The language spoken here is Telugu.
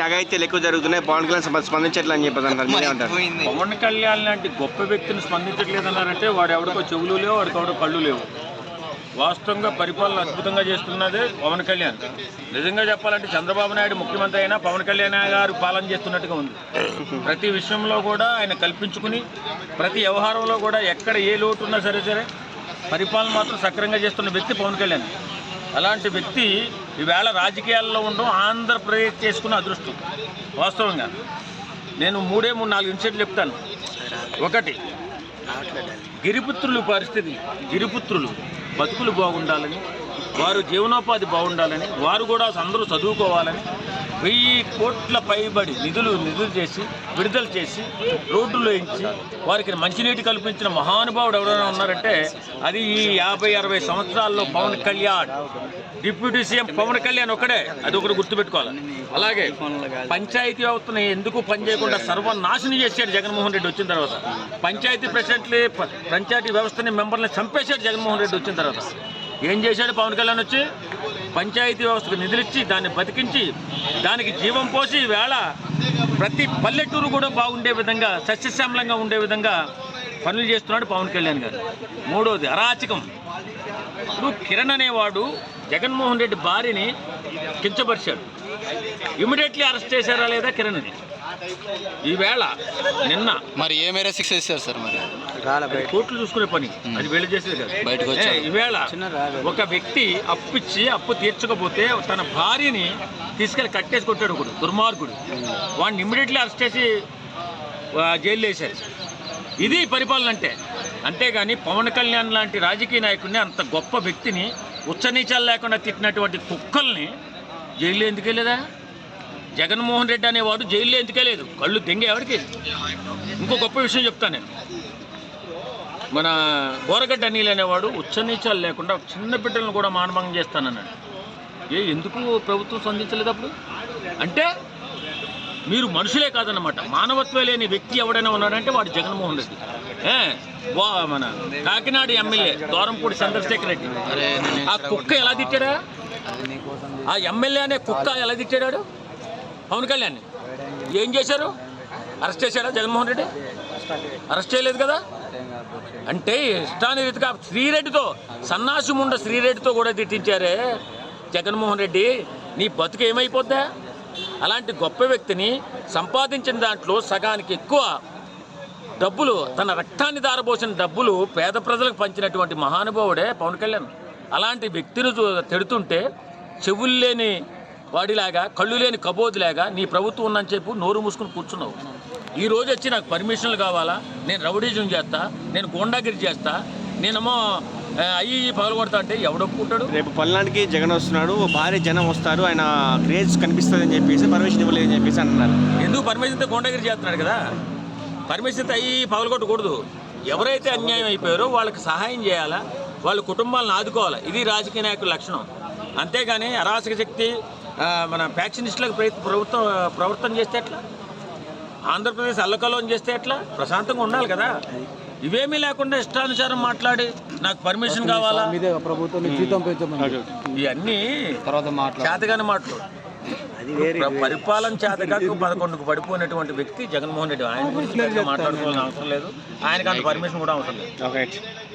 అఘాయిత్యాలు ఎక్కువ జరుగుతున్నాయి. పవన్ కళ్యాణ్ స్ప- స్పందించట్లే అని చెప్పేసి అంటారు పవన్ కళ్యాణ్ లాంటి గొప్ప వ్యక్తిని స్పందించట్లేదన్నారంటే వాడు ఎవడికో చెవులు లేవు వాడికి ఎవడో కళ్ళు లేవు. వాస్తవంగా పరిపాలన అద్భుతంగా చేస్తున్నదే పవన్ కళ్యాణ్. నిజంగా చెప్పాలంటే చంద్రబాబు నాయుడు ముఖ్యమంత్రి అయినా పవన్ కళ్యాణ్ గారు పాలన చేస్తున్నట్టుగా ఉంది. ప్రతి విషయంలో కూడా ఆయన కల్పించుకుని ప్రతి వ్యవహారంలో కూడా ఎక్కడ ఏ లోటు ఉన్నా సరే సరే పరిపాలన మాత్రం సక్రంగా చేస్తున్న వ్యక్తి పవన్ కళ్యాణ్. అలాంటి వ్యక్తి ఈవేళ రాజకీయాల్లో ఉండడం ఆంధ్రప్రదేశ్ చేసుకున్న అదృష్టం వాస్తవంగా. నేను మూడే మూడు నాలుగు ఇన్సిడెంట్లు చెప్తాను. ఒకటి గిరిపుత్రులు పరిస్థితి గిరిపుత్రులు బతుకులు బాగుండాలని వారు జీవనోపాధి బాగుండాలని వారు కూడా అందరూ చదువుకోవాలని వెయ్యి కోట్ల పైబడి నిధులు నిధులు చేసి విడుదల చేసి రోడ్లు వేయించి వారికి మంచినీటి కల్పించిన మహానుభావుడు ఎవరైనా ఉన్నారంటే అది ఈ యాభై అరవై సంవత్సరాల్లో పవన్ కళ్యాణ్. డిప్యూటీ సీఎం పవన్ కళ్యాణ్ ఒకడే అది ఒకటి గుర్తుపెట్టుకోవాలి? అలాగే పంచాయతీ వ్యవస్థని ఎందుకు పనిచేయకుండా సర్వనాశనం చేశాడు జగన్మోహన్ రెడ్డి వచ్చిన తర్వాత? పంచాయతీ ప్రెసిడెంట్లే పంచాయతీ వ్యవస్థని మెంబర్ని చంపేశాడు జగన్మోహన్ రెడ్డి వచ్చిన తర్వాత. ఏం చేశాడు పవన్ కళ్యాణ్ వచ్చి? పంచాయతీ వ్యవస్థకు నిధులిచ్చి దాన్ని బతికించి దానికి జీవం పోసి వేళ ప్రతి పల్లెటూరు కూడా బాగుండే విధంగా సస్యశ్యామలంగా ఉండే విధంగా పనులు చేస్తున్నాడు పవన్ కళ్యాణ్ గారు. మూడోది అరాచకం. ఇప్పుడు కిరణ్ అనేవాడు జగన్మోహన్ రెడ్డి భార్యని కించపరిచాడు. ఇమీడియట్లీ అరెస్ట్ చేశారా లేదా కిరణ్ని? ఈవేళ నిన్న మరి ఏ మేర శిక్ష చేశారు సార్ మరి? కోర్టులు చూసుకునే పని. అది వీళ్ళు చేసేది కాదు. ఈవేళ ఒక వ్యక్తి అప్పు ఇచ్చి అప్పు తీర్చకపోతే తన భార్యని తీసుకెళ్ళి కట్టేసి కొట్టాడు ఒకడు దుర్మార్గుడు. వాడిని ఇమ్మీడియట్లీ అరెస్ట్ చేసి ఆ, జైల్లో వేశారు. ఇది పరిపాలన అంటే అంతేగాని పవన్ కళ్యాణ్ లాంటి రాజకీయ నాయకుడిని అంత గొప్ప వ్యక్తిని ఉచ్చనీచాలు లేకుండా తిట్టినటువంటి కుక్కల్ని జైల్లో ఎందుకు వెళ్ళేదా? జగన్మోహన్ రెడ్డి అనేవాడు జైల్లో ఎందుకు వెళ్ళలేదు? కళ్ళు దెంగే ఎవరికి? ఇంకో గొప్ప విషయం చెప్తాను నేను. మన బోరగడ్డ అనిల్ అనేవాడు ఉచ్చనీచాలు లేకుండా చిన్న బిడ్డలను కూడా మానభంగం చేస్తానన్నాడు. ఏ ఎందుకు ప్రభుత్వం స్పందించలేదు అప్పుడు? అంటే మీరు మనుషులే కాదన్నమాట. మానవత్వం లేని వ్యక్తి ఎవడైనా ఉన్నాడంటే వాడు జగన్మోహన్ రెడ్డి. ఏ వా మన కాకినాడ ఎమ్మెల్యే దూరంపూడి చంద్రశేఖర్ రెడ్డి. ఆ కుక్క ఎలా తిట్టాడా? ఆ ఎమ్మెల్యే అనే కుక్క ఎలా తిట్టాడు పవన్ కళ్యాణ్ ఏం చేశారు? అరెస్ట్ చేశాడా జగన్మోహన్ రెడ్డి? అరెస్ట్ చేయలేదు కదా? అంటే ఇష్టానిరీతిగా శ్రీరెడ్డితో సన్నాసి ముండ శ్రీరెడ్డితో కూడా తిట్టించారే జగన్మోహన్ రెడ్డి. నీ బతుకు ఏమైపోద్దా? అలాంటి గొప్ప వ్యక్తిని సంపాదించిన దాంట్లో సగానికి ఎక్కువ డబ్బులు తన రక్తాన్ని దారబోసిన డబ్బులు పేద ప్రజలకు పంచినటువంటి మహానుభావుడే పవన్ కళ్యాణ్. అలాంటి వ్యక్తిని తెడుతుంటే తిడుతుంటే చెవులు లేని వాడిలాగా కళ్ళు లేని కబోదిలాగా నీ ప్రభుత్వం ఉందని చెప్పి నోరు మూసుకుని కూర్చున్నావు. ఈ రోజు వచ్చి నాకు పర్మిషన్లు కావాలా? నేను రౌడీజం చేస్తా నేను గోండాగిరి చేస్తా నేనేమో అయ్యి పగలగొడతా అంటే ఎవడొప్పుకుంటాడు రేపు పల్నాడుకి జగన్ వస్తున్నాడు భారీ జనం వస్తారు ఆయన క్రేజ్ కనిపిస్తుంది అని చెప్పేసి పర్మిషన్ ఇవ్వలేదని చెప్పేసి అంటున్నారు ఎందుకు పర్మిషన్తో గోండాగిరి చేస్తున్నాడు కదా? పర్మిషన్తో అయ్యి పగలగొట్టకూడదు. ఎవరైతే అన్యాయం అయిపోయారో వాళ్ళకి సహాయం చేయాలా? వాళ్ళ కుటుంబాలను ఆదుకోవాలా? ఇది రాజకీయ నాయకుల లక్షణం. అంతేగాని అరాచక శక్తి మన ఫ్యాక్షనిస్టులకు ప్రయత్ ప్రభుత్వం ప్రవర్తన చేస్తే ఎట్లా? ఆంధ్రప్రదేశ్ అల్లకల్లోం చేస్తే ఎట్లా? ప్రశాంతంగా ఉండాలి కదా. ఇవేమీ లేకుండా ఇష్టానుసారం మాట్లాడి నాకు పర్మిషన్ కావాలా? ఇవన్నీ తర్వాత మాట్లాడు. చేతగాని మాటలు. ప్ర- పరిపాలన చేతగాకు పదకొండుకు పడిపోయినటువంటి వ్యక్తి జగన్మోహన్ రెడ్డి. ఆయన మాట్లాడుకోవాల్సిన అవసరం లేదు. ఆయనకు అంత పర్మిషన్ కూడా అవసరం లేదు. ఓకే